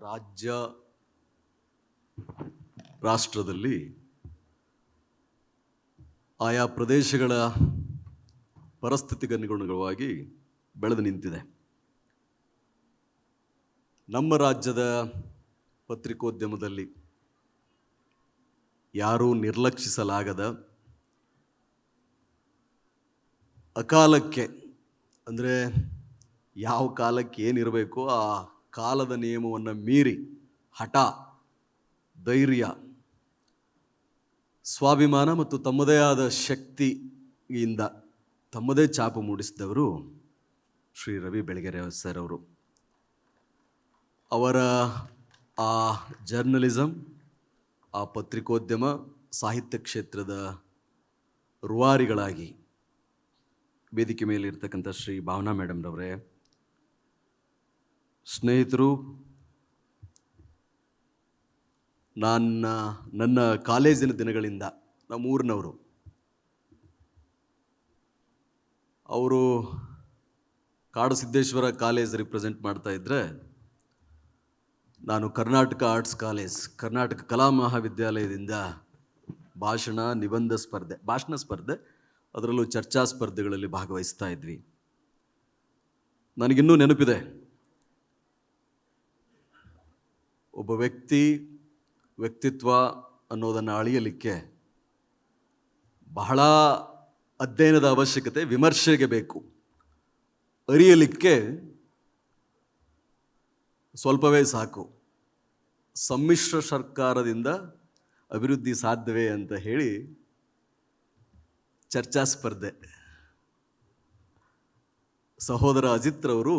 ರಾಜ್ಯ ರಾಷ್ಟ್ರದಲ್ಲಿ ಆಯಾ ಪ್ರದೇಶಗಳ ಪರಿಸ್ಥಿತಿಗನುಗುಣವಾಗಿ ಬೆಳೆದು ನಿಂತಿದೆ. ನಮ್ಮ ರಾಜ್ಯದ ಪತ್ರಿಕೋದ್ಯಮದಲ್ಲಿ ಯಾರೂ ನಿರ್ಲಕ್ಷಿಸಲಾಗದ ಅಕಾಲಕ್ಕೆ, ಅಂದರೆ ಯಾವ ಕಾಲಕ್ಕೆ ಏನಿರಬೇಕೋ ಆ ಕಾಲದ ನಿಯಮವನ್ನು ಮೀರಿ ಹಠ, ಧೈರ್ಯ, ಸ್ವಾಭಿಮಾನ ಮತ್ತು ತಮ್ಮದೇ ಆದ ಶಕ್ತಿಯಿಂದ ತಮ್ಮದೇ ಚಾಪು ಮೂಡಿಸಿದವರು ಶ್ರೀ ರವಿ ಬೆಳಗೆರೆ ಸರ್ ಅವರು. ಅವರ ಆ ಜರ್ನಲಿಸಮ್ ಆ ಪತ್ರಿಕೋದ್ಯಮ, ಸಾಹಿತ್ಯ ಕ್ಷೇತ್ರದ ರೂವಾರಿಗಳಾಗಿ ವೇದಿಕೆ ಮೇಲೆ ಇರ್ತಕ್ಕಂಥ ಶ್ರೀ ಭಾವನಾ ಮೇಡಮ್ರವರೇ ಸ್ನೇಹಿತರು, ನನ್ನ ನನ್ನ ಕಾಲೇಜಿನ ದಿನಗಳಿಂದ ನಮ್ಮ ಊರಿನವರು ಅವರು ಕಾಡಸಿದ್ದೇಶ್ವರ ಕಾಲೇಜ್ ರಿಪ್ರೆಸೆಂಟ್ ಮಾಡ್ತಾ ಇದ್ದರೆ ನಾನು ಕರ್ನಾಟಕ ಆರ್ಟ್ಸ್ ಕಾಲೇಜ್ ಕರ್ನಾಟಕ ಕಲಾ ಮಹಾವಿದ್ಯಾಲಯದಿಂದ ಭಾಷಣ, ನಿಬಂಧ ಸ್ಪರ್ಧೆ, ಭಾಷಣ ಸ್ಪರ್ಧೆ, ಅದರಲ್ಲೂ ಚರ್ಚಾ ಸ್ಪರ್ಧೆಗಳಲ್ಲಿ ಭಾಗವಹಿಸ್ತಾ ಇದ್ವಿ. ನನಗಿನ್ನೂ ನೆನಪಿದೆ. ಒಬ್ಬ ವ್ಯಕ್ತಿ ವ್ಯಕ್ತಿತ್ವ ಅನ್ನೋದನ್ನು ಅಳಿಯಲಿಕ್ಕೆ ಬಹಳ ಅಧ್ಯಯನದ ಅವಶ್ಯಕತೆ, ವಿಮರ್ಶೆಗೆ ಬೇಕು. ಅರಿಯಲಿಕ್ಕೆ ಸ್ವಲ್ಪವೇ ಸಾಕು. ಸಮ್ಮಿಶ್ರ ಸರ್ಕಾರದಿಂದ ಅಭಿವೃದ್ಧಿ ಸಾಧ್ಯವೇ ಅಂತ ಹೇಳಿ ಚರ್ಚಾ ಸ್ಪರ್ಧೆ. ಸಹೋದರ ಅಜಿತ್ರವರು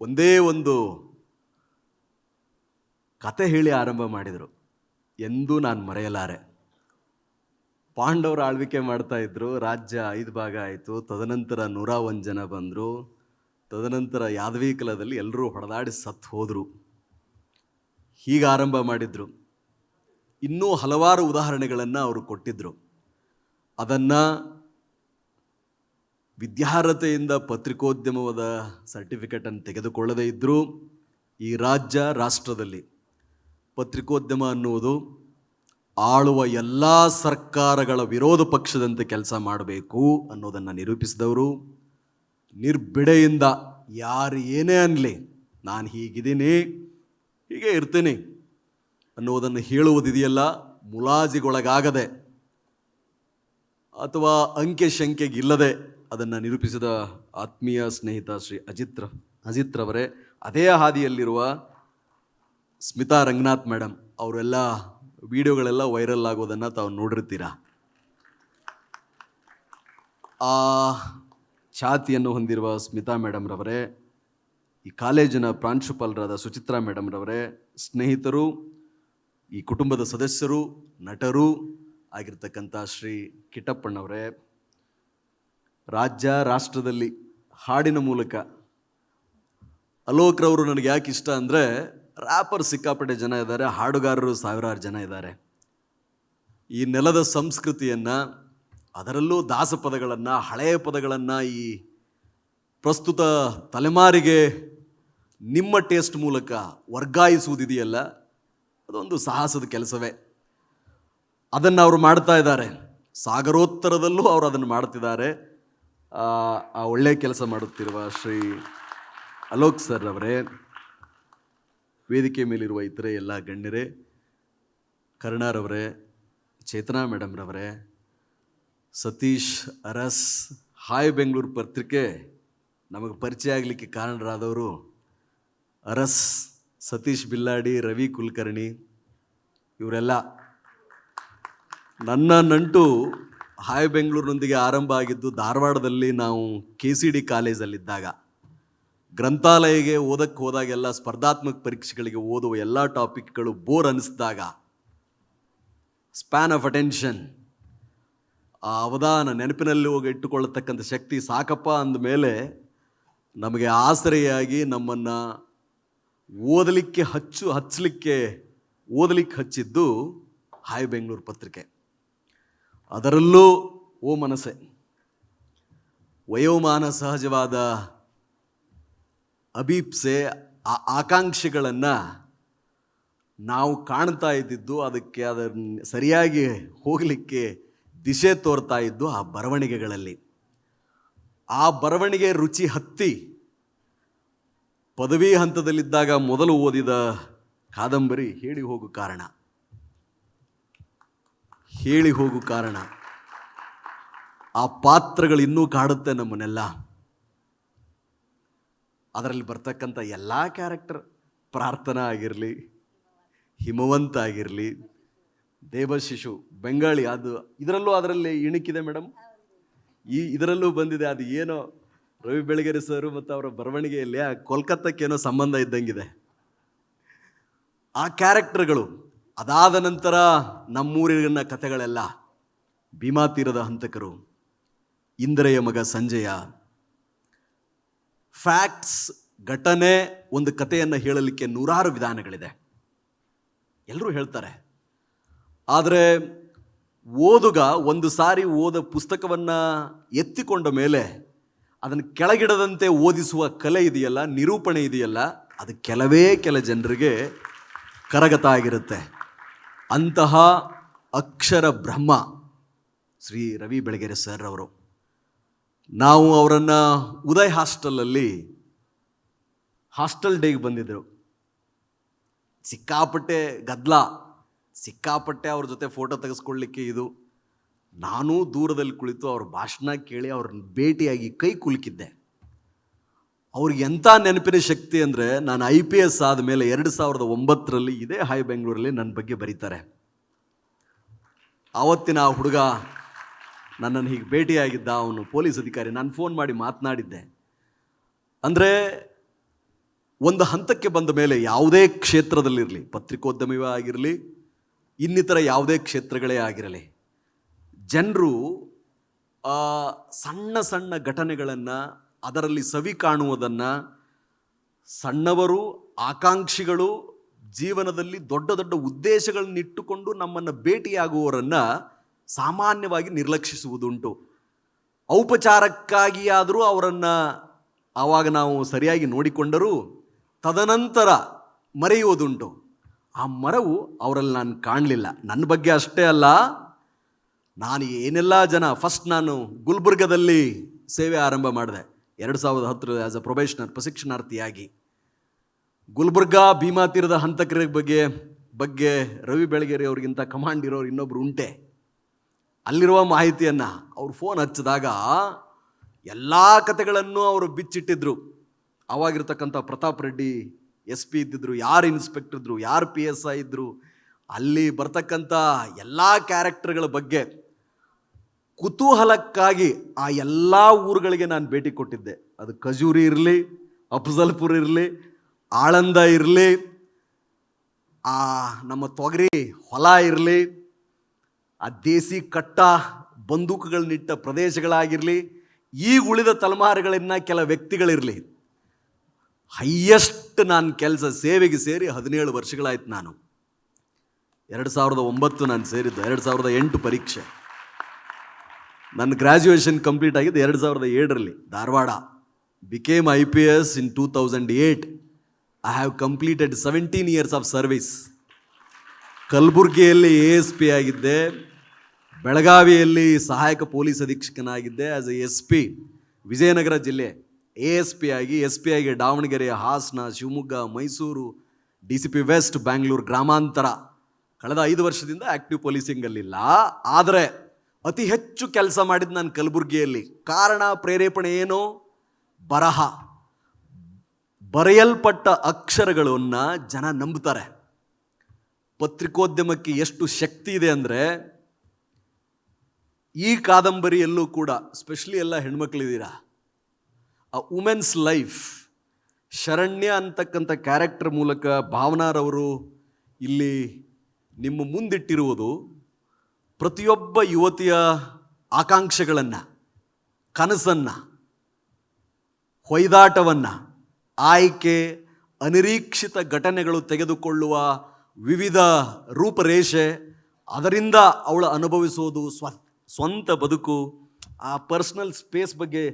ಒಂದೇ ಒಂದು ಕತೆ ಹೇಳಿ ಆರಂಭ ಮಾಡಿದರು. ಎಂದೂ ನಾನು ಮರೆಯಲಾರೆ. ಪಾಂಡವರು ಆಳ್ವಿಕೆ ಮಾಡ್ತಾ ಇದ್ರು. ರಾಜ್ಯ ಐದು ಭಾಗ ಆಯಿತು. ತದನಂತರ ನೂರ ಒಂದು ಜನ ಬಂದರು. ತದನಂತರ ಯಾದವೀಕಲದಲ್ಲಿ ಎಲ್ಲರೂ ಹೊಡೆದಾಡಿ ಸತ್ತು ಹೋದರು. ಹೀಗೆ ಆರಂಭ ಮಾಡಿದರು. ಇನ್ನೂ ಹಲವಾರು ಉದಾಹರಣೆಗಳನ್ನು ಅವರು ಕೊಟ್ಟಿದ್ದರು ಅದನ್ನು ವಿದ್ಯಾರ್ಹತೆಯಿಂದ ಪತ್ರಿಕೋದ್ಯಮದ ಸರ್ಟಿಫಿಕೇಟನ್ನು ತೆಗೆದುಕೊಳ್ಳದೇ ಇದ್ದರೂ ಈ ರಾಜ್ಯ ರಾಷ್ಟ್ರದಲ್ಲಿ. ಪತ್ರಿಕೋದ್ಯಮ ಅನ್ನುವುದು ಆಳುವ ಎಲ್ಲ ಸರ್ಕಾರಗಳ ವಿರೋಧ ಪಕ್ಷದಂತೆ ಕೆಲಸ ಮಾಡಬೇಕು ಅನ್ನೋದನ್ನು ನಿರೂಪಿಸಿದವರು. ನಿರ್ಬಿಡೆಯಿಂದ ಯಾರು ಏನೇ ಅನ್ನಲಿ ನಾನು ಹೀಗಿದ್ದೀನಿ, ಹೀಗೆ ಇರ್ತೀನಿ ಅನ್ನುವುದನ್ನು ಹೇಳುವುದಿದೆಯಲ್ಲ, ಮುಲಾಜಿಗೊಳಗಾಗದೆ ಅಥವಾ ಅಂಕೆ ಶಂಕೆಗಿಲ್ಲದೆ ಅದನ್ನು ನಿರೂಪಿಸಿದ ಆತ್ಮೀಯ ಸ್ನೇಹಿತ ಶ್ರೀ ಅಜಿತ್ರ, ಅಜಿತ್ರವರೇ, ಅದೇ ಹಾದಿಯಲ್ಲಿರುವ ಸ್ಮಿತಾ ರಂಗನಾಥ್ ಮೇಡಮ್, ಅವರೆಲ್ಲ ವಿಡಿಯೋಗಳೆಲ್ಲ ವೈರಲ್ ಆಗೋದನ್ನು ತಾವು ನೋಡಿರ್ತೀರಾ? ಆ ಛಾತಿಯನ್ನು ಹೊಂದಿರುವ ಸ್ಮಿತಾ ಮೇಡಮ್ರವರೇ ಈ ಕಾಲೇಜಿನ ಪ್ರಾಂಶುಪಾಲರಾದ ಸುಚಿತ್ರಾ ಮೇಡಮ್ರವರೇ ಸ್ನೇಹಿತರು, ಈ ಕುಟುಂಬದ ಸದಸ್ಯರು, ನಟರು ಆಗಿರ್ತಕ್ಕಂಥ ಶ್ರೀ ಕಿಟ್ಟಪ್ಪಣ್ಣವರೇ ರಾಜ್ಯ, ರಾಷ್ಟ್ರದಲ್ಲಿ ಹಾಡಿನ ಮೂಲಕ ಅಲೋಕ್ರವರು ನನಗೆ ಯಾಕೆ ಇಷ್ಟ ಅಂದರೆ ರ್ಯಾಪರ್ ಸಿಕ್ಕಾಪಟ್ಟೆ ಜನ ಇದ್ದಾರೆ, ಹಾಡುಗಾರರು ಸಾವಿರಾರು ಜನ ಇದ್ದಾರೆ. ಈ ನೆಲದ ಸಂಸ್ಕೃತಿಯನ್ನು, ಅದರಲ್ಲೂ ದಾಸ ಪದಗಳನ್ನು, ಹಳೆಯ ಪದಗಳನ್ನು ಈ ಪ್ರಸ್ತುತ ತಲೆಮಾರಿಗೆ ನಿಮ್ಮ ಟೇಸ್ಟ್ ಮೂಲಕ ವರ್ಗಾಯಿಸುವುದಿದೆಯಲ್ಲ, ಅದೊಂದು ಸಾಹಸದ ಕೆಲಸವೇ. ಅದನ್ನು ಅವರು ಮಾಡ್ತಾ ಇದ್ದಾರೆ. ಸಾಗರೋತ್ತರದಲ್ಲೂ ಅವರು ಅದನ್ನು ಮಾಡ್ತಿದ್ದಾರೆ. ಆ ಒಳ್ಳೆಯ ಕೆಲಸ ಮಾಡುತ್ತಿರುವ ಶ್ರೀ ಅಲೋಕ್ ಸರ್ ಅವರೇ ವೇದಿಕೆ ಮೇಲಿರುವ ಇತರೆ ಎಲ್ಲ ಗಣ್ಯರೇ, ಕರುಣಾರವರೇ, ಚೇತನಾ ಮೇಡಮ್ರವರೇ, ಸತೀಶ್ ಅರಸ್, ಹಾಯ್ ಬೆಂಗಳೂರು ಪತ್ರಿಕೆ ನಮಗೆ ಪರಿಚಯ ಆಗಲಿಕ್ಕೆ ಕಾರಣರಾದವರು ಅರಸ್, ಸತೀಶ್ ಬಿಲ್ಲಾಡಿ, ರವಿ ಕುಲಕರ್ಣಿ, ಇವರೆಲ್ಲ. ನನ್ನ ನಂಟು ಹಾಯ್ ಬೆಂಗಳೂರಿನೊಂದಿಗೆ ಆರಂಭ ಆಗಿದ್ದು ಧಾರವಾಡದಲ್ಲಿ ನಾವು ಕೆ ಸಿ ಡಿ ಕಾಲೇಜಲ್ಲಿದ್ದಾಗ. ಗ್ರಂಥಾಲಯಗೆ ಓದಕ್ಕೆ ಹೋದಾಗೆಲ್ಲ ಸ್ಪರ್ಧಾತ್ಮಕ ಪರೀಕ್ಷೆಗಳಿಗೆ ಓದುವ ಎಲ್ಲ ಟಾಪಿಕ್ಗಳು ಬೋರ್ ಅನ್ನಿಸಿದಾಗ ಸ್ಪ್ಯಾನ್ ಆಫ್ ಅಟೆನ್ಷನ್, ಆ ಅವಧಾನ ನೆನಪಿನಲ್ಲಿ ಹೋಗಿ ಇಟ್ಟುಕೊಳ್ಳತಕ್ಕಂಥ ಶಕ್ತಿ ಸಾಕಪ್ಪ ಅಂದಮೇಲೆ ನಮಗೆ ಆಸರೆಯಾಗಿ ನಮ್ಮನ್ನು ಓದಲಿಕ್ಕೆ ಹಚ್ಚು, ಹಚ್ಚಲಿಕ್ಕೆ ಓದಲಿಕ್ಕೆ ಹಚ್ಚಿದ್ದು ಹಾಯ್ ಬೆಂಗಳೂರು ಪತ್ರಿಕೆ. ಅದರಲ್ಲೂ ಓ ಮನಸೆ ವಯೋಮಾನ ಸಹಜವಾದ ಅಭೀಪ್ಸೆ ಆ ಆಕಾಂಕ್ಷೆಗಳನ್ನು ನಾವು ಕಾಣ್ತಾ ಇದ್ದಿದ್ದು ಅದಕ್ಕೆ ಅದನ್ನು ಸರಿಯಾಗಿ ಹೋಗಲಿಕ್ಕೆ ದಿಶೆ ತೋರ್ತಾ ಇದ್ದು ಆ ಬರವಣಿಗೆಗಳಲ್ಲಿ. ಆ ಬರವಣಿಗೆ ರುಚಿ ಹತ್ತಿ ಪದವಿ ಹಂತದಲ್ಲಿದ್ದಾಗ ಮೊದಲು ಓದಿದ ಕಾದಂಬರಿ ಹೇಳಿ ಹೋಗು ಕಾರಣ. ಹೇಳಿ ಹೋಗು ಕಾರಣ. ಆ ಪಾತ್ರಗಳು ಇನ್ನೂ ಕಾಡುತ್ತೆ ನಮ್ಮನ್ನೆಲ್ಲ. ಅದರಲ್ಲಿ ಬರ್ತಕ್ಕಂಥ ಎಲ್ಲ ಕ್ಯಾರೆಕ್ಟರ್ ಪ್ರಾರ್ಥನಾ ಆಗಿರಲಿ, ಹಿಮವಂತ ಆಗಿರಲಿ ದೇವಶಿಶು ಬೆಂಗಾಳಿ ಅದು ಇದರಲ್ಲೂ ಅದರಲ್ಲಿ ಇಣುಕಿದೆ ಮೇಡಮ್ ಈ ಇದರಲ್ಲೂ ಬಂದಿದೆ, ಅದು ಏನೋ ರವಿ ಬೆಳಗೆರೆ ಸರ್ ಮತ್ತು ಅವರ ಬರವಣಿಗೆಯಲ್ಲಿ ಆ ಕೋಲ್ಕತ್ತಕ್ಕೇನೋ ಸಂಬಂಧ ಇದ್ದಂಗಿದೆ. ಆ ಕ್ಯಾರೆಕ್ಟರ್ಗಳು ಅದಾದ ನಂತರ ನಮ್ಮೂರಿನ ಕಥೆಗಳೆಲ್ಲ ಭೀಮಾತೀರದ ಹಂತಕರು, ಇಂದ್ರೆಯ ಮಗ ಸಂಜಯ ಫ್ಯಾಕ್ಟ್ಸ್ ಘಟನೆ, ಒಂದು ಕಥೆಯನ್ನು ಹೇಳಲಿಕ್ಕೆ ನೂರಾರು ವಿಧಾನಗಳಿದೆ. ಎಲ್ಲರೂ ಹೇಳ್ತಾರೆ. ಆದರೆ ಓದುಗ ಒಂದು ಸಾರಿ ಓದ ಪುಸ್ತಕವನ್ನು ಎತ್ತಿಕೊಂಡ ಮೇಲೆ ಅದನ್ನು ಕೆಳಗಿಡದಂತೆ ಓದಿಸುವ ಕಲೆ ಇದೆಯಲ್ಲ, ನಿರೂಪಣೆ ಇದೆಯಲ್ಲ, ಅದು ಕೆಲವೇ ಕೆಲ ಜನರಿಗೆ ಕರಗತ ಆಗಿರುತ್ತೆ. ಅಂತಹ ಅಕ್ಷರ ಬ್ರಹ್ಮ ಶ್ರೀ ರವಿ ಬೆಳಗೆರೆ ಸರ್ ಅವರು ನಾವು ಅವರನ್ನು ಉದಯ್ ಹಾಸ್ಟೆಲಲ್ಲಿ ಹಾಸ್ಟೆಲ್ ಡೇಗೆ ಬಂದಿದ್ದರು. ಸಿಕ್ಕಾಪಟ್ಟೆ ಗದ್ಲ, ಸಿಕ್ಕಾಪಟ್ಟೆ ಅವ್ರ ಜೊತೆ ಫೋಟೋ ತೆಗೆಸ್ಕೊಳ್ಳಿಕ್ಕೆ ಇದು. ನಾನೂ ದೂರದಲ್ಲಿ ಕುಳಿತು ಅವ್ರ ಭಾಷಣ ಕೇಳಿ ಅವ್ರನ್ನ ಭೇಟಿಯಾಗಿ ಕೈ ಕುಲುಕಿದ್ದೆ. ಅವ್ರಿಗೆ ಎಂಥ ನೆನಪಿನ ಶಕ್ತಿ ಅಂದರೆ ನಾನು ಐ ಪಿ ಎಸ್ ಆದ ಮೇಲೆ ಎರಡು ಸಾವಿರದ ಒಂಬತ್ತರಲ್ಲಿ ಇದೇ ಹಾಯ್ ಬೆಂಗಳೂರಲ್ಲಿ ನನ್ನ ಬಗ್ಗೆ ಬರೀತಾರೆ. ಆವತ್ತಿನ ಆ ಹುಡುಗ ನನ್ನನ್ನು ಹೀಗೆ ಭೇಟಿಯಾಗಿದ್ದ ಅವನು ಪೊಲೀಸ್ ಅಧಿಕಾರಿ. ನಾನು ಫೋನ್ ಮಾಡಿ ಮಾತನಾಡಿದ್ದೆ. ಅಂದರೆ ಒಂದು ಹಂತಕ್ಕೆ ಬಂದ ಮೇಲೆ ಯಾವುದೇ ಕ್ಷೇತ್ರದಲ್ಲಿರಲಿ, ಪತ್ರಿಕೋದ್ಯಮವೇ ಆಗಿರಲಿ, ಇನ್ನಿತರ ಯಾವುದೇ ಕ್ಷೇತ್ರಗಳೇ ಆಗಿರಲಿ, ಜನರು ಸಣ್ಣ ಸಣ್ಣ ಘಟನೆಗಳನ್ನು ಅದರಲ್ಲಿ ಸವಿ ಕಾಣುವುದನ್ನು ಸಣ್ಣವರು, ಆಕಾಂಕ್ಷಿಗಳು, ಜೀವನದಲ್ಲಿ ದೊಡ್ಡ ದೊಡ್ಡ ಉದ್ದೇಶಗಳನ್ನಿಟ್ಟುಕೊಂಡು ನಮ್ಮನ್ನು ಭೇಟಿಯಾಗುವವರನ್ನು ಸಾಮಾನ್ಯವಾಗಿ ನಿರ್ಲಕ್ಷಿಸುವುದುಂಟು. ಔಪಚಾರಕ್ಕಾಗಿಯಾದರೂ ಅವರನ್ನು ಆವಾಗ ನಾವು ಸರಿಯಾಗಿ ನೋಡಿಕೊಂಡರೂ ತದನಂತರ ಮರೆಯುವುದುಂಟು. ಆ ಮರವು ಅವರಲ್ಲಿ ನಾನು ಕಾಣಲಿಲ್ಲ. ನನ್ನ ಬಗ್ಗೆ ಅಷ್ಟೇ ಅಲ್ಲ, ನಾನು ಏನೆಲ್ಲ ಜನ ಫಸ್ಟ್ ನಾನು ಗುಲ್ಬರ್ಗದಲ್ಲಿ ಸೇವೆ ಆರಂಭ ಮಾಡಿದೆ. ಎರಡು ಸಾವಿರದ ಹತ್ತರ ಆ್ಯಸ್ ಅ ಪ್ರೊಬೇಷನರ್ ಪ್ರಶಿಕ್ಷಣಾರ್ಥಿಯಾಗಿ. ಗುಲ್ಬರ್ಗಾ ಭೀಮಾ ತೀರದ ಹಂತಕರ ಬಗ್ಗೆ ಬಗ್ಗೆ ರವಿ ಬೆಳಗೆರೆ ಅವ್ರಿಗಿಂತ ಕಮಾಂಡ್ ಇರೋರು ಇನ್ನೊಬ್ರು ಉಂಟೆ. ಅಲ್ಲಿರುವ ಮಾಹಿತಿಯನ್ನು ಅವ್ರು ಫೋನ್ ಹಚ್ಚಿದಾಗ ಎಲ್ಲ ಕತೆಗಳನ್ನು ಅವರು ಬಿಚ್ಚಿಟ್ಟಿದ್ರು. ಅವಾಗಿರ್ತಕ್ಕಂಥ ಪ್ರತಾಪ್ ರೆಡ್ಡಿ, ಎಸ್ ಪಿ ಇದ್ದಿದ್ರು, ಯಾರು ಇನ್ಸ್ಪೆಕ್ಟರ್ ಇದ್ರು, ಯಾರು ಪಿ ಎಸ್ ಐ ಇದ್ದರು ಅಲ್ಲಿ ಬರ್ತಕ್ಕಂಥ ಎಲ್ಲ ಕ್ಯಾರೆಕ್ಟರ್ಗಳ ಬಗ್ಗೆ ಕುತೂಹಲಕ್ಕಾಗಿ ಆ ಎಲ್ಲ ಊರುಗಳಿಗೆ ನಾನು ಭೇಟಿ ಕೊಟ್ಟಿದ್ದೆ. ಅದು ಖಜೂರಿ ಇರಲಿ, ಅಫಜಲ್ಪುರ್ ಇರಲಿ, ಆಳಂದ ಇರಲಿ, ಆ ನಮ್ಮ ತೊಗರಿ ಹೊಲ ಇರಲಿ ಆ ದೇಸಿ ಕಟ್ಟ ಬಂದೂಕುಗಳನ್ನಿಟ್ಟ ಪ್ರದೇಶಗಳಾಗಿರಲಿ ಈಗ ಉಳಿದ ತಲೆಮಾರುಗಳನ್ನು ಕೆಲ ವ್ಯಕ್ತಿಗಳಿರಲಿ. ಹೈಯೆಸ್ಟ್ ನಾನು ಕೆಲಸ ಸೇವೆಗೆ ಸೇರಿ ಹದಿನೇಳು ವರ್ಷಗಳಾಯ್ತು ನಾನು. ಎರಡು ಸಾವಿರದ ಒಂಬತ್ತು ನಾನು ಸೇರಿದ್ದು, ಎರಡು ಸಾವಿರದ ಎಂಟು ಪರೀಕ್ಷೆ. ನನ್ನ ಗ್ರ್ಯಾಜುಯೇಷನ್ ಕಂಪ್ಲೀಟ್ ಆಗಿದ್ದು ಎರಡು ಸಾವಿರದ ಏಳರಲ್ಲಿ Dharwad. Became I P S in two thousand eight I have completed seventeen years of service ಕಲಬುರಗಿಯಲ್ಲಿ ಎ ಎಸ್ ಪಿ ಆಗಿದ್ದೆ. ಬೆಳಗಾವಿಯಲ್ಲಿ ಸಹಾಯಕ police ಅಧೀಕ್ಷಕನಾಗಿದ್ದೆ as A S P Vijayanagara ಜಿಲ್ಲೆ. ಎ ಎಸ್ ಪಿ ಆಗಿ ಎಸ್ ಪಿ ಆಗಿ Davangere, Hassan, Shivamogga, Mysuru D C P west Bangalore ಗ್ರಾಮಾಂತರ. ಕಳೆದ ಐದು ವರ್ಷದಿಂದ ಆ್ಯಕ್ಟಿವ್ ಪೊಲೀಸಿಂಗಲ್ಲಿಲ್ಲ ಆದರೆ ಅತಿ ಹೆಚ್ಚು ಕೆಲಸ ಮಾಡಿದ್ದು ನಾನು ಕಲಬುರಗಿಯಲ್ಲಿ. ಕಾರಣ, ಪ್ರೇರೇಪಣೆ ಏನು? ಬರಹ. ಬರೆಯಲ್ಪಟ್ಟ ಅಕ್ಷರಗಳನ್ನು ಜನ ನಂಬುತ್ತಾರೆ ಪತ್ರಿಕೋದ್ಯಮಕ್ಕೆ ಎಷ್ಟು ಶಕ್ತಿ ಇದೆ ಅಂದರೆ ಈ ಕಾದಂಬರಿಯಲ್ಲೂ ಕೂಡ ಸ್ಪೆಷಲಿ ಎಲ್ಲ ಹೆಣ್ಮಕ್ಳಿದ್ದೀರಾ? ಆ ವುಮೆನ್ಸ್ ಲೈಫ್ ಶರಣ್ಯ ಅಂತಕ್ಕಂಥ ಕ್ಯಾರೆಕ್ಟರ್ ಮೂಲಕ ಭಾವನಾರವರು ಇಲ್ಲಿ ನಿಮ್ಮ ಮುಂದಿಟ್ಟಿರುವುದು ಪ್ರತಿಯೊಬ್ಬ ಯುವತಿಯ ಆಕಾಂಕ್ಷೆಗಳನ್ನು, ಕನಸನ್ನು, ಹೊಯ್ದಾಟವನ್ನು, ಆಯ್ಕೆ, ಅನಿರೀಕ್ಷಿತ ಘಟನೆಗಳು ತೆಗೆದುಕೊಳ್ಳುವ ವಿವಿಧ ರೂಪರೇಷೆ ಅದರಿಂದ ಅವಳು ಅನುಭವಿಸುವುದು ಸ್ವ ಸ್ವಂತ ಬದುಕು, ಆ ಪರ್ಸ್ನಲ್ ಸ್ಪೇಸ್ ಬಗ್ಗೆ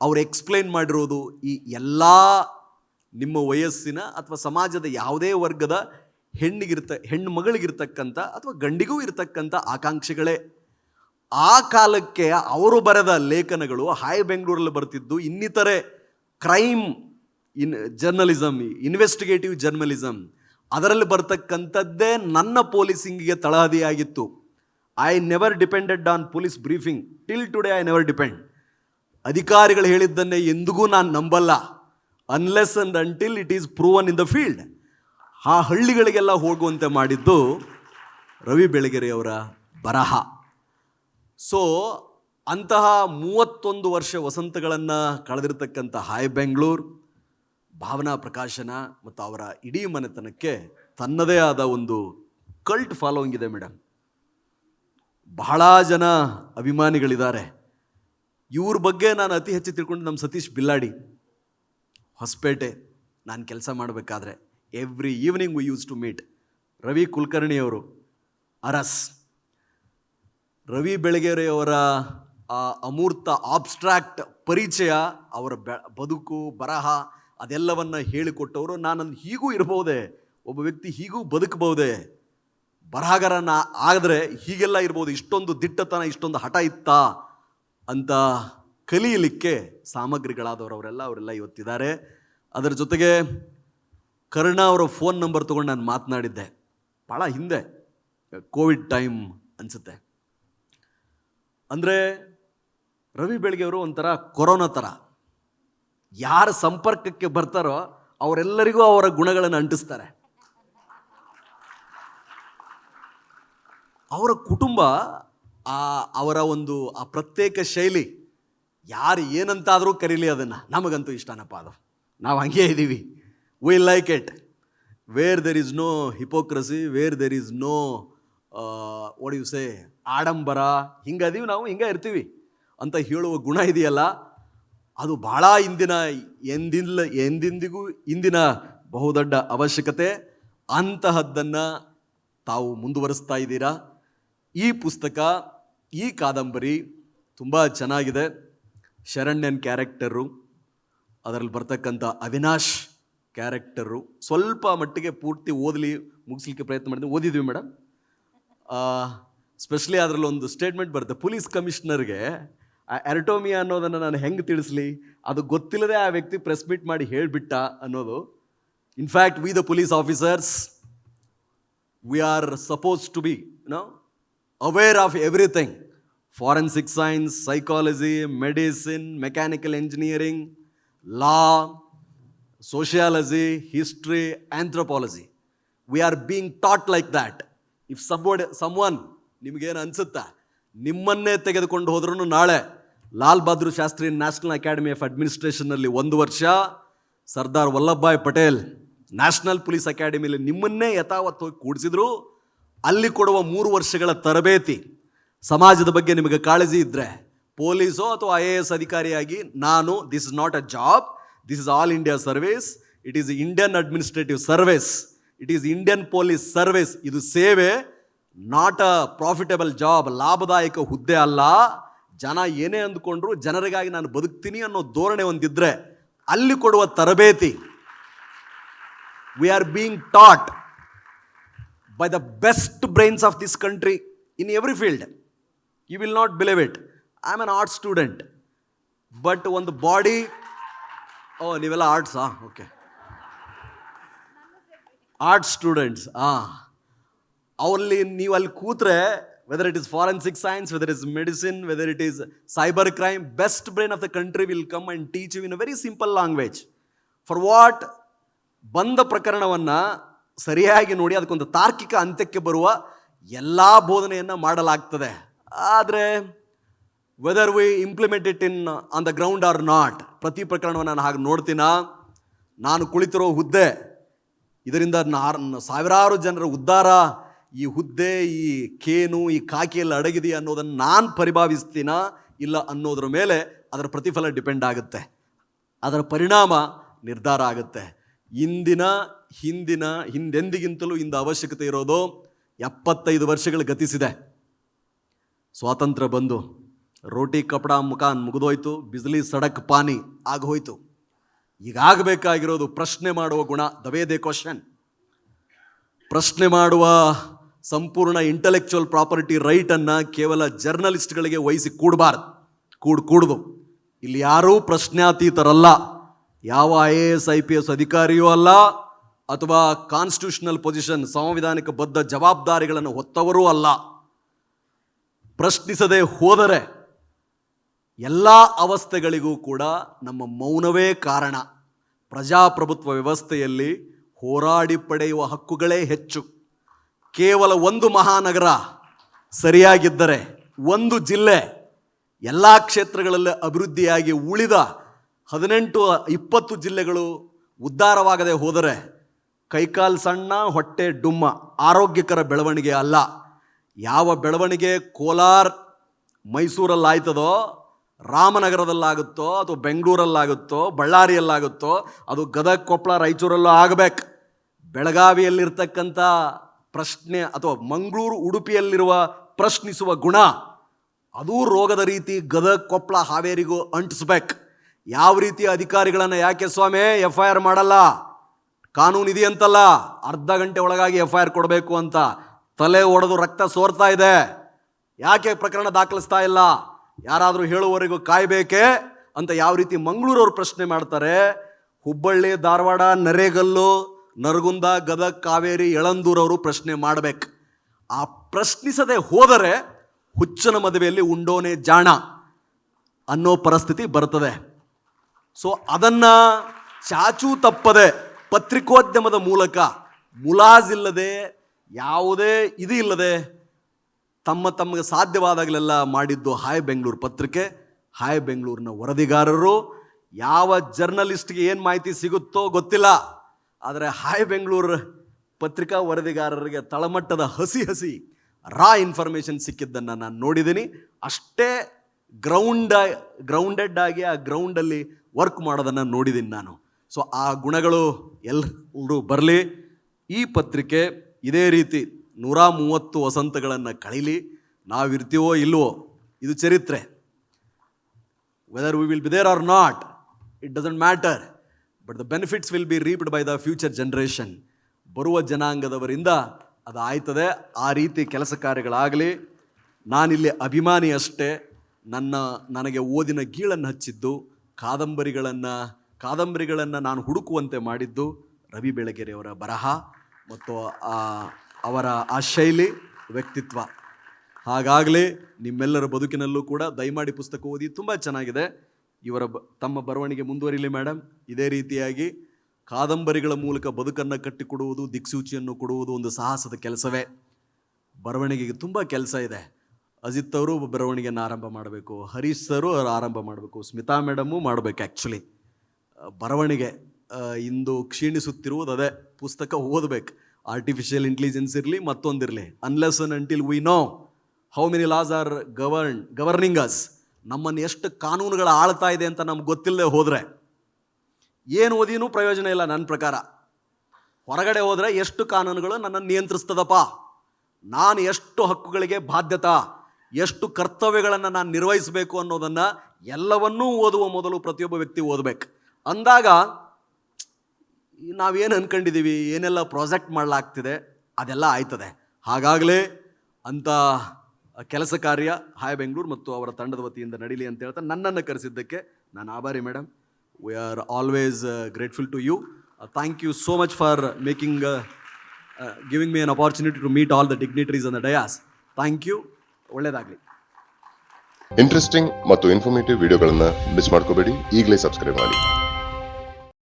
ಅವ್ರು ಎಕ್ಸ್ಪ್ಲೈನ್ ಮಾಡಿರೋದು ಈ ಎಲ್ಲ ನಿಮ್ಮ ವಯಸ್ಸಿನ ಅಥವಾ ಸಮಾಜದ ಯಾವುದೇ ವರ್ಗದ ಹೆಣ್ಣಿಗಿರ್ತ ಹೆಣ್ಣು ಮಗಳಿಗಿರ್ತಕ್ಕಂಥ ಅಥವಾ ಗಂಡಿಗೂ ಇರತಕ್ಕಂಥ ಆಕಾಂಕ್ಷೆಗಳೇ. ಆ ಕಾಲಕ್ಕೆ ಅವರು ಬರೆದ ಲೇಖನಗಳು ಹಾಯ್ ಬೆಂಗಳೂರಲ್ಲಿ ಬರ್ತಿದ್ದು ಇನ್ನಿತರೆ crime in journalism investigative journalism ಅದರಲ್ಲಿ ಬರ್ತಕ್ಕಂಥದ್ದೇ ನನ್ನ ಪೊಲೀಸಿಂಗಿಗೆ ತಳಹದಿಯಾಗಿತ್ತು. I never depended on police briefing till today I never depend ಅಧಿಕಾರಿಗಳು ಹೇಳಿದ್ದನ್ನೇ ಎಂದಿಗೂ ನಾನು ನಂಬಲ್ಲ. Unless and until it is proven in the field ಆ ಹಳ್ಳಿಗಳಿಗೆಲ್ಲ ಹೋಗುವಂತೆ ಮಾಡಿದ್ದು ರವಿ ಬೆಳಗೆರೆಯವರ ಬರಹ. ಸೊ ಅಂತಹ ಮೂವತ್ತೊಂದು ವರ್ಷ ವಸಂತಗಳನ್ನು ಕಳೆದಿರ್ತಕ್ಕಂಥ ಹಾಯ್ ಬೆಂಗಳೂರು, ಭಾವನಾ ಪ್ರಕಾಶನ ಮತ್ತು ಅವರ ಇಡೀ ಮನೆತನಕ್ಕೆ ತನ್ನದೇ ಆದ ಒಂದು ಕಲ್ಟ್ ಫಾಲೋಯಿಂಗ್ ಇದೆ ಮೇಡಮ್ ಬಹಳ ಜನ ಅಭಿಮಾನಿಗಳಿದ್ದಾರೆ. ಇವ್ರ ಬಗ್ಗೆ ನಾನು ಅತಿ ಹೆಚ್ಚು ತಿಳ್ಕೊಂಡು ನಮ್ಮ ಸತೀಶ್ ಬಿಲ್ಲಾಡಿ ಹೊಸಪೇಟೆ ನಾನು ಕೆಲಸ ಮಾಡಬೇಕಾದ್ರೆ every evening we use to meet Ravi ಕುಲಕರ್ಣಿಯವರು Aras. Ravi ಬೆಳಗೆರೆಯವರ ಆ ಅಮೂರ್ತ ಆಬ್ಸ್ಟ್ರಾಕ್ಟ್ ಪರಿಚಯ, ಅವರ ಬೆ, ಬದುಕು, ಬರಹ, ಅದೆಲ್ಲವನ್ನು ಹೇಳಿಕೊಟ್ಟವರು. ನಾನು ಹೀಗೂ ಇರಬಹುದೇ. ಒಬ್ಬ ವ್ಯಕ್ತಿ ಹೀಗೂ ಬದುಕಬಹುದೇ. ಬರಹಗಾರನ ಆದರೆ ಹೀಗೆಲ್ಲ ಇರ್ಬೋದು, ಇಷ್ಟೊಂದು ದಿಟ್ಟತನ, ಇಷ್ಟೊಂದು ಹಠ ಇತ್ತ ಅಂತ ಕಲಿಯಲಿಕ್ಕೆ ಸಾಮಗ್ರಿಗಳಾದವರವರೆಲ್ಲ ಅವರೆಲ್ಲ ಇವತ್ತಿದ್ದಾರೆ. ಅದರ ಜೊತೆಗೆ ಕರ್ಣ ಅವರ ಫೋನ್ ನಂಬರ್ ತೊಗೊಂಡು ನಾನು ಮಾತನಾಡಿದ್ದೆ. ಭಾಳ ಹಿಂದೆ, ಕೋವಿಡ್ ಟೈಮ್ ಅನಿಸುತ್ತೆ. ಅಂದರೆ ರವಿ ಬೆಳಗ್ಗೆ ಅವರು ಒಂಥರ ಕೊರೋನಾ ಥರ. ಯಾರ ಸಂಪರ್ಕಕ್ಕೆ ಬರ್ತಾರೋ ಅವರೆಲ್ಲರಿಗೂ ಅವರ ಗುಣಗಳನ್ನು ಅಂಟಿಸ್ತಾರೆ. ಅವರ ಕುಟುಂಬ, ಆ, ಅವರ ಒಂದು, ಆ ಪ್ರತ್ಯೇಕ ಶೈಲಿ, ಯಾರು ಏನಂತಾದರೂ ಕರೀಲಿ ಅದನ್ನು. ನಮಗಂತೂ ಇಷ್ಟನಪ್ಪ ಅದು. ನಾವು ಹಂಗೆ ಇದ್ದೀವಿ we like it where there is no hypocrisy where there is no odious you say ಆಡಂಬರ, ಹಿಂಗೆ ಅದೀವಿ ನಾವು, ಹಿಂಗೆ ಇರ್ತೀವಿ ಅಂತ ಹೇಳುವ ಗುಣ ಇದೆಯಲ್ಲ, ಅದು ಭಾಳ ಇಂದಿನ, ಎಂದಿಲ್ಲ, ಎಂದಿಂದಿಗೂ ಇಂದಿನ ಬಹುದೊಡ್ಡ ಅವಶ್ಯಕತೆ. ಅಂತಹದ್ದನ್ನು ತಾವು ಮುಂದುವರಿಸ್ತಾ ಇದ್ದೀರಾ? ಈ ಪುಸ್ತಕ, ಈ ಕಾದಂಬರಿ ತುಂಬ ಚೆನ್ನಾಗಿದೆ. ಶರಣ್ಯನ್ ಕ್ಯಾರೆಕ್ಟರು, ಅದರಲ್ಲಿ ಬರ್ತಕ್ಕಂಥ ಅವಿನಾಶ್ ಕ್ಯಾರೆಕ್ಟರು, ಸ್ವಲ್ಪ ಮಟ್ಟಿಗೆ ಪೂರ್ತಿ ಓದಲಿ, ಮುಗಿಸ್ಲಿಕ್ಕೆ ಪ್ರಯತ್ನ ಮಾಡಿದ್ವಿ, ಓದಿದ್ವಿ ಮೇಡಮ್. ಸ್ಪೆಷಲಿ ಅದರಲ್ಲಿ ಒಂದು ಸ್ಟೇಟ್ಮೆಂಟ್ ಬರುತ್ತೆ, ಪೊಲೀಸ್ ಕಮಿಷನರ್ಗೆ ಆ ಎರಟೋಮಿಯಾ ಅನ್ನೋದನ್ನು ನಾನು ಹೆಂಗೆ ತಿಳಿಸ್ಲಿ? ಅದು ಗೊತ್ತಿಲ್ಲದೆ ಆ ವ್ಯಕ್ತಿ ಪ್ರೆಸ್ ಮೀಟ್ ಮಾಡಿ ಹೇಳಿಬಿಟ್ಟ ಅನ್ನೋದು. In fact we the police officers we are suppose to be you aware of everything forensic science psychology medicine mechanical engineering law sociology history anthropology we are being taught like that if subvert someone ನಿಮಗೇನು ಅನಿಸುತ್ತಾ? ನಿಮ್ಮನ್ನೇ ತೆಗೆದುಕೊಂಡು ಹೋದ್ರೂ ನಾಳೆ Lal Bahadur Shastri national academy of ಅಡ್ಮಿನಿಸ್ಟ್ರೇಷನ್ನಲ್ಲಿ ಒಂದು ವರ್ಷ Sardar Vallabhbhai Patel national police ಅಕಾಡೆಮಿಯಲ್ಲಿ ನಿಮ್ಮನ್ನೇ ಯಥಾವತ್ತು ಹೋಗಿ ಕೂಡಿಸಿದ್ರು. ಅಲ್ಲಿ ಕೊಡುವ ಮೂರು ವರ್ಷಗಳ ತರಬೇತಿ ಸಮಾಜದ ಬಗ್ಗೆ ನಿಮಗೆ ಕಾಳಜಿ ಇದ್ದರೆ ಪೊಲೀಸೋ ಅಥವಾ ಐ ಎ ಎಸ್ ಅಧಿಕಾರಿಯಾಗಿ, ನಾನು this is not a job this is all India service it is Indian administrative service it is Indian police service ಇದು ಸೇವೆ ನಾಟ್ ಅ ಪ್ರಾಫಿಟೇಬಲ್ ಜಾಬ್ ಲಾಭದಾಯಕ ಹುದ್ದೆ ಅಲ್ಲ. ಜನ ಏನೇ ಅಂದ್ಕೊಂಡ್ರು ಜನರಿಗಾಗಿ ನಾನು ಬದುಕ್ತೀನಿ ಅನ್ನೋ ಧೋರಣೆ ಒಂದಿದ್ರೆ ಅಲ್ಲಿ ಕೊಡುವ ತರಬೇತಿ we are being taught. By the best brains of this country in every field. You will not believe it. I'm an art student. But ಒಂದು ಬಾಡಿ ಓ, ನೀವೆಲ್ಲ ಆರ್ಟ್ಸಾ ಓಕೆ ಆರ್ಟ್ ಸ್ಟೂಡೆಂಟ್ಸ್ ಹಾಂ ಅವರಲ್ಲಿ ನೀವು ಅಲ್ಲಿ ಕೂತ್ರೆ whether it is forensic science whether is medicine whether it is cyber crime best brain of the country will come and teach you in a very simple language for what ಬಂದ ಪ್ರಕರಣವನ್ನು ಸರಿಯಾಗಿ ನೋಡಿ ಅದಕ್ಕೊಂದು ತಾರ್ಕಿಕ ಅಂತ್ಯಕ್ಕೆ ಬರುವ ಎಲ್ಲ ಬೋಧನೆಯನ್ನು ಮಾಡಲಾಗ್ತದೆ. ಆದರೆ whether we implement it in on the ground or not ಪ್ರತಿ ಪ್ರಕರಣವನ್ನು ನಾನು ಹಾಗೆ ನೋಡ್ತೀನ? ನಾನು ಕುಳಿತಿರೋ ಹುದ್ದೆ, ಇದರಿಂದ ಸಾವಿರಾರು ಜನರ ಉದ್ಧಾರ, ಈ ಹುದ್ದೆ, ಈ ಕೇನು, ಈ ಕಾಕಿಯಲ್ಲಿ ಅಡಗಿದೆ ಅನ್ನೋದನ್ನು ನಾನು ಪರಿಭಾವಿಸ್ತೀನ ಇಲ್ಲ ಅನ್ನೋದ್ರ ಮೇಲೆ ಅದರ ಪ್ರತಿಫಲ ಡಿಪೆಂಡ್ ಆಗುತ್ತೆ. ಅದರ ಪರಿಣಾಮ ನಿರ್ಧಾರ ಆಗುತ್ತೆ. ಇಂದಿನ ಹಿಂದಿನ, ಹಿಂದೆಂದಿಗಿಂತಲೂ ಇಂದ ಅವಶ್ಯಕತೆ ಇರೋದು ಎಪ್ಪತ್ತೈದು ವರ್ಷಗಳು ಗತಿಸಿದೆ. ಸ್ವಾತಂತ್ರ್ಯ ಬಂದು ರೋಟಿ ಕಪಡ ಮುಖಾನ್ ಮುಗಿದೋಯ್ತು, ಬಿಸಿಲಿ ಸಡಕ್ ಪಾನಿ ಆಗೋಯ್ತು. ಈಗ ಆಗಬೇಕಾಗಿರೋದು ಪ್ರಶ್ನೆ ಮಾಡುವ ಗುಣ ದವೇ ದೇ ಕ್ವಶನ್ ಪ್ರಶ್ನೆ ಮಾಡುವ ಸಂಪೂರ್ಣ ಇಂಟೆಲೆಕ್ಚುವಲ್ ಪ್ರಾಪರ್ಟಿ ರೈಟನ್ನು ಕೇವಲ ಜರ್ನಲಿಸ್ಟ್ಗಳಿಗೆ ವಹಿಸಿ ಕೂಡಬಾರ್ದು, ಕೂಡ್, ಕೂಡ್ದು. ಇಲ್ಲಿ ಯಾರೂ ಪ್ರಶ್ನಾತೀತರಲ್ಲ, ಯಾವ I A S I P S ಅಧಿಕಾರಿಯೂ ಅಲ್ಲ ಅಥವಾ ಕಾನ್ಸ್ಟಿಟ್ಯೂಷನಲ್ ಪೊಸಿಷನ್ ಸಂವಿಧಾನಿಕ ಬದ್ಧ ಜವಾಬ್ದಾರಿಗಳನ್ನು ಹೊತ್ತವರೂ ಅಲ್ಲ. ಪ್ರಶ್ನಿಸದೆ ಹೋದರೆ ಎಲ್ಲ ಅವಸ್ಥೆಗಳಿಗೂ ಕೂಡ ನಮ್ಮ ಮೌನವೇ ಕಾರಣ. ಪ್ರಜಾಪ್ರಭುತ್ವ ವ್ಯವಸ್ಥೆಯಲ್ಲಿ ಹೋರಾಡಿ ಪಡೆಯುವ ಹಕ್ಕುಗಳೇ ಹೆಚ್ಚು. ಕೇವಲ ಒಂದು ಮಹಾನಗರ ಸರಿಯಾಗಿದ್ದರೆ ಒಂದು ಜಿಲ್ಲೆ ಎಲ್ಲ ಕ್ಷೇತ್ರಗಳಲ್ಲಿ ಅಭಿವೃದ್ಧಿಯಾಗಿ ಉಳಿದ ಹದಿನೆಂಟು, ಇಪ್ಪತ್ತು ಜಿಲ್ಲೆಗಳು ಉದ್ಧಾರವಾಗದೆ ಹೋದರೆ ಕೈಕಾಲು ಸಣ್ಣ, ಹೊಟ್ಟೆ ಡುಮ್ಮ, ಆರೋಗ್ಯಕರ ಬೆಳವಣಿಗೆ ಅಲ್ಲ. ಯಾವ ಬೆಳವಣಿಗೆ ಕೋಲಾರ್ ಮೈಸೂರಲ್ಲಾಯ್ತದೋ, ರಾಮನಗರದಲ್ಲಾಗುತ್ತೋ ಅಥವಾ ಬೆಂಗಳೂರಲ್ಲಾಗುತ್ತೋ, ಬಳ್ಳಾರಿಯಲ್ಲಾಗುತ್ತೋ, ಅದು ಗದಗ ಕೊಪ್ಪಳ ರಾಯಚೂರಲ್ಲೂ ಆಗಬೇಕು. ಬೆಳಗಾವಿಯಲ್ಲಿರ್ತಕ್ಕಂಥ ಪ್ರಶ್ನೆ ಅಥವಾ ಮಂಗಳೂರು, ಉಡುಪಿಯಲ್ಲಿರುವ ಪ್ರಶ್ನಿಸುವ ಗುಣ, ಅದೂ ರೋಗದ ರೀತಿ ಗದಗ ಕೊಪ್ಪಳ ಹಾವೇರಿಗೂ ಅಂಟಿಸ್ಬೇಕು. ಯಾವ ರೀತಿಯ ಅಧಿಕಾರಿಗಳನ್ನು ಯಾಕೆ ಸ್ವಾಮಿ, ಎಫ್ ಐ ಆರ್ ಮಾಡಲ್ಲ? ಕಾನೂನು ಇದೆಯಂತಲ್ಲ, ಅರ್ಧ ಗಂಟೆ ಒಳಗಾಗಿ ಎಫ್ ಐ ಆರ್ ಕೊಡಬೇಕು ಅಂತ ತಲೆ ಒಡೆದು ರಕ್ತ ಸೋರ್ತಾ ಇದೆ. ಯಾಕೆ ಪ್ರಕರಣ ದಾಖಲಿಸ್ತಾ ಇಲ್ಲ? ಯಾರಾದರೂ ಹೇಳುವವರೆಗೂ ಕಾಯಬೇಕೇ ಅಂತ ಯಾವ ರೀತಿ ಮಂಗಳೂರವ್ರು ಪ್ರಶ್ನೆ ಮಾಡ್ತಾರೆ? ಹುಬ್ಬಳ್ಳಿ, ಧಾರವಾಡ, ನರೇಗಲ್ಲು, ನರಗುಂದ, ಗದಗ, ಕಾವೇರಿ, ಯಳಂದೂರವರು ಪ್ರಶ್ನೆ ಮಾಡಬೇಕು. ಆ ಪ್ರಶ್ನಿಸದೆ ಹೋದರೆ ಹುಚ್ಚನ ಮದುವೆಯಲ್ಲಿ ಉಂಡೋನೆ ಜಾಣ ಅನ್ನೋ ಪರಿಸ್ಥಿತಿ ಬರ್ತದೆ. ಸೊ ಅದನ್ನು ಚಾಚೂ ತಪ್ಪದೆ ಪತ್ರಿಕೋದ್ಯಮದ ಮೂಲಕ ಮುಲಾಜಿಲ್ಲದೆ ಯಾವುದೇ ಇದು ಇಲ್ಲದೆ ತಮ್ಮ ತಮಗೆ ಸಾಧ್ಯವಾದಾಗಲೆಲ್ಲ ಮಾಡಿದ್ದು ಹಾಯ್ ಬೆಂಗಳೂರು ಪತ್ರಿಕೆ, ಹಾಯ್ ಬೆಂಗಳೂರಿನ ವರದಿಗಾರರು. ಯಾವ ಜರ್ನಲಿಸ್ಟ್ಗೆ ಏನು ಮಾಹಿತಿ ಸಿಗುತ್ತೋ ಗೊತ್ತಿಲ್ಲ. ಆದರೆ ಹಾಯ್ ಬೆಂಗಳೂರು ಪತ್ರಿಕಾ ವರದಿಗಾರರಿಗೆ ತಳಮಟ್ಟದ ಹಸಿ ಹಸಿ ರಾ ಇನ್ಫಾರ್ಮೇಷನ್ ಸಿಕ್ಕಿದ್ದನ್ನು ನಾನು ನೋಡಿದ್ದೀನಿ. ಅಷ್ಟೇ ಗ್ರೌಂಡ್, ಗ್ರೌಂಡೆಡ್ ಆಗಿ ಆ ಗ್ರೌಂಡಲ್ಲಿ ವರ್ಕ್ ಮಾಡೋದನ್ನು ನೋಡಿದ್ದೀನಿ ನಾನು. ಸೊ ಆ ಗುಣಗಳು ಎಲ್ಲರೂ ಬರಲಿ. ಈ ಪತ್ರಿಕೆ ಇದೇ ರೀತಿ ನೂರ ಮೂವತ್ತು ವಸಂತಗಳನ್ನು ಕಳೀಲಿ, ನಾವಿರ್ತೀವೋ ಇಲ್ವೋ, ಇದು ಚರಿತ್ರೆ. Whether we will be there or not it doesn't matter but the benefits will be reaped by the future generation ಬರುವ ಜನಾಂಗದವರಿಂದ ಅದು ಆಯ್ತದೆ ಆ ರೀತಿ ಕೆಲಸ ಕಾರ್ಯಗಳಾಗಲಿ. ನಾನಿಲ್ಲಿ ಅಭಿಮಾನಿ ಅಷ್ಟೇ ನನ್ನ, ನನಗೆ ಓದಿನ ಗೀಳನ್ನು ಹಚ್ಚಿದ್ದು, ಕಾದಂಬರಿಗಳನ್ನು ಕಾದಂಬರಿಗಳನ್ನು ನಾನು ಹುಡುಕುವಂತೆ ಮಾಡಿದ್ದು ರವಿ ಬೆಳಗೆರೆಯವರ ಬರಹ ಮತ್ತು ಅವರ ಆ ಶೈಲಿ, ವ್ಯಕ್ತಿತ್ವ. ಹಾಗಾಗಲೇ ನಿಮ್ಮೆಲ್ಲರ ಬದುಕಿನಲ್ಲೂ ಕೂಡ ದಯಮಾಡಿ ಪುಸ್ತಕ ಓದಿ ತುಂಬ ಚೆನ್ನಾಗಿದೆ. ಇವರ ಬ, ತಮ್ಮ ಬರವಣಿಗೆ ಮುಂದುವರಿಲಿ ಮೇಡಮ್ ಇದೇ ರೀತಿಯಾಗಿ ಕಾದಂಬರಿಗಳ ಮೂಲಕ ಬದುಕನ್ನು ಕಟ್ಟಿಕೊಡುವುದು, ದಿಕ್ಸೂಚಿಯನ್ನು ಕೊಡುವುದು ಒಂದು ಸಾಹಸದ ಕೆಲಸವೇ. ಬರವಣಿಗೆಗೆ ತುಂಬ ಕೆಲಸ ಇದೆ. ಅಜಿತ್ ಅವರು ಬರವಣಿಗೆಯನ್ನು ಆರಂಭ ಮಾಡಬೇಕು, ಹರೀಶ್ ಸರು ಆರಂಭ ಮಾಡಬೇಕು, ಸ್ಮಿತಾ ಮೇಡಮು ಮಾಡಬೇಕು ಆ್ಯಕ್ಚುಲಿ ಬರವಣಿಗೆ ಇಂದು ಕ್ಷೀಣಿಸುತ್ತಿರುವುದು ಅದೇ ಪುಸ್ತಕ ಓದಬೇಕು. ಆರ್ಟಿಫಿಷಿಯಲ್ ಇಂಟೆಲಿಜೆನ್ಸ್ ಇರಲಿ ಮತ್ತೊಂದಿರಲಿ. Unless and until we know how many laws are govern governing us ನಮ್ಮನ್ನು ಎಷ್ಟು ಕಾನೂನುಗಳು ಆಳ್ತಾ ಇದೆ ಅಂತ ನಮ್ಗೆ ಗೊತ್ತಿಲ್ಲದೆ ಹೋದರೆ ಏನು ಓದಿನೂ ಪ್ರಯೋಜನ ಇಲ್ಲ ನನ್ನ ಪ್ರಕಾರ. ಹೊರಗಡೆ ಹೋದರೆ ಎಷ್ಟು ಕಾನೂನುಗಳು ನನ್ನನ್ನು ನಿಯಂತ್ರಿಸ್ತದಪ್ಪ. ನಾನು ಎಷ್ಟು ಹಕ್ಕುಗಳಿಗೆ ಬಾಧ್ಯತಾ, ಎಷ್ಟು ಕರ್ತವ್ಯಗಳನ್ನು ನಾನು ನಿರ್ವಹಿಸಬೇಕು ಅನ್ನೋದನ್ನು ಎಲ್ಲವನ್ನೂ ಓದುವ ಮೊದಲು ಪ್ರತಿಯೊಬ್ಬ ವ್ಯಕ್ತಿ ಓದಬೇಕು. ಅಂದಾಗ, ನಾವೇನು ಅಂದ್ಕೊಂಡಿದ್ದೀವಿ ಏನೆಲ್ಲ ಪ್ರಾಜೆಕ್ಟ್ ಮಾಡಲಾಗ್ತಿದೆ? ಅದೆಲ್ಲ ಆಯ್ತದೆ. ಹಾಗಾಗಲೇ ಅಂಥ ಕೆಲಸ ಕಾರ್ಯ ಹಾಯ್ ಬೆಂಗಳೂರು ಮತ್ತು ಅವರ ತಂಡದ ವತಿಯಿಂದ ನಡೀಲಿ ಅಂತ ಹೇಳ್ತಾ ನನ್ನನ್ನು ಕರೆಸಿದ್ದಕ್ಕೆ ನಾನು ಆಭಾರಿ madam we are always grateful to you thank you so much for making giving me an opportunity to meet all the dignitaries on the dais thank you ಒಳ್ಳೆಯದಾಗಲಿ ಇಂಟ್ರೆಸ್ಟಿಂಗ್ ಮತ್ತು ಇನ್ಫಾರ್ಮೇಟಿವ್ ವಿಡಿಯೋಗಳನ್ನು ಮಿಸ್ ಮಾಡ್ಕೋಬೇಡಿ. ಈಗಲೇ ಸಬ್ಸ್ಕ್ರೈಬ್ ಮಾಡಿ.